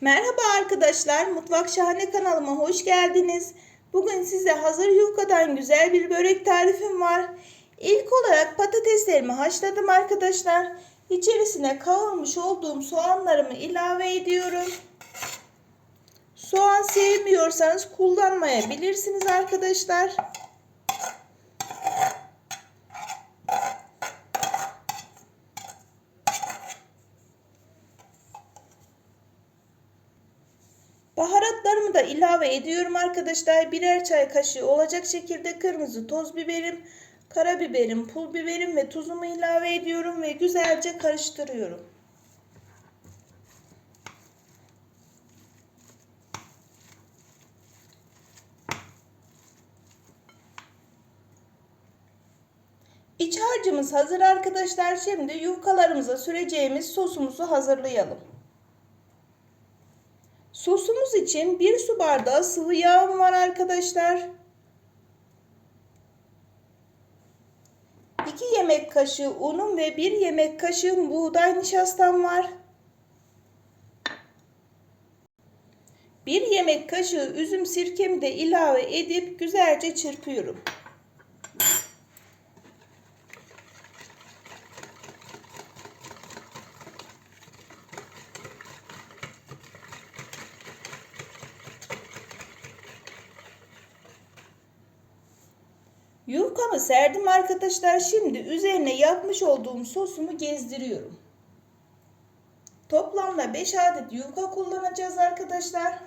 Merhaba arkadaşlar, Mutfak Şahane kanalıma hoş geldiniz. Bugün size hazır yufkadan güzel bir börek tarifim var. İlk olarak patateslerimi haşladım arkadaşlar. İçerisine kavurmuş olduğum soğanlarımı ilave ediyorum. Soğan sevmiyorsanız kullanmayabilirsiniz arkadaşlar. Baharatlarımı da ilave ediyorum arkadaşlar. Birer çay kaşığı olacak şekilde kırmızı toz biberim, karabiberim, pul biberim ve tuzumu ilave ediyorum ve güzelce karıştırıyorum. İç harcımız hazır arkadaşlar. Şimdi yufkalarımıza süreceğimiz sosumuzu hazırlayalım. Sosumuz için 1 su bardağı sıvı yağım var arkadaşlar. 2 yemek kaşığı unum ve 1 yemek kaşığı buğday nişastam var. 1 yemek kaşığı üzüm sirkemi de ilave edip güzelce çırpıyorum. Yufkamı serdim arkadaşlar. Şimdi üzerine yapmış olduğum sosumu gezdiriyorum. Toplamda 5 adet yufka kullanacağız arkadaşlar.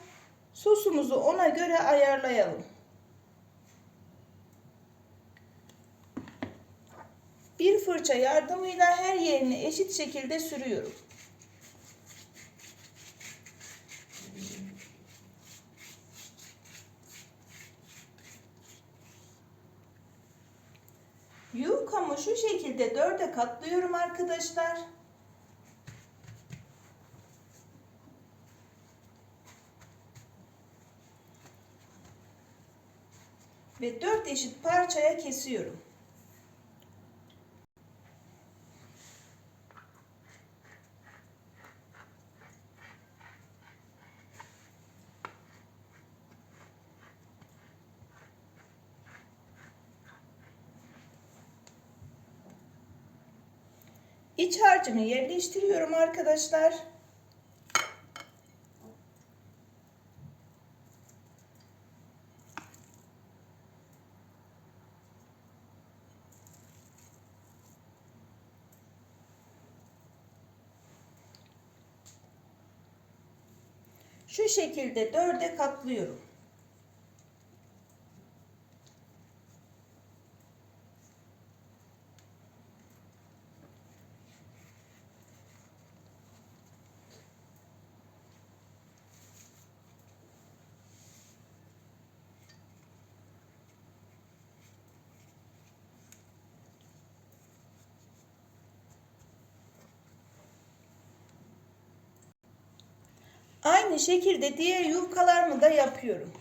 Sosumuzu ona göre ayarlayalım. Bir fırça yardımıyla her yerine eşit şekilde sürüyorum. Yufkamı şu şekilde dörde katlıyorum arkadaşlar. Ve dört eşit parçaya kesiyorum. İç harcımı yerleştiriyorum arkadaşlar. Şu şekilde dörde katlıyorum. Aynı şekilde diğer yufkalarımı da yapıyorum.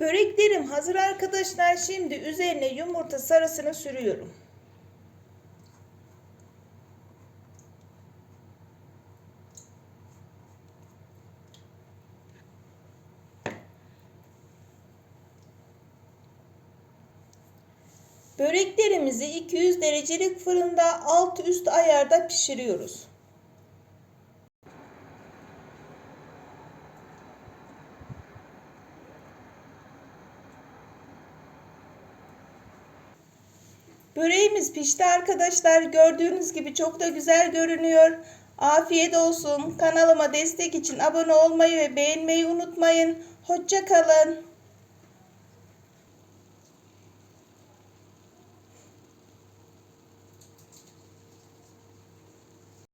Böreklerim hazır arkadaşlar. Şimdi üzerine yumurta sarısını sürüyorum. Böreklerimizi 200 derecelik fırında alt üst ayarda pişiriyoruz. Böreğimiz pişti arkadaşlar. Gördüğünüz gibi çok da güzel görünüyor. Afiyet olsun. Kanalıma destek için abone olmayı ve beğenmeyi unutmayın. Hoşça kalın.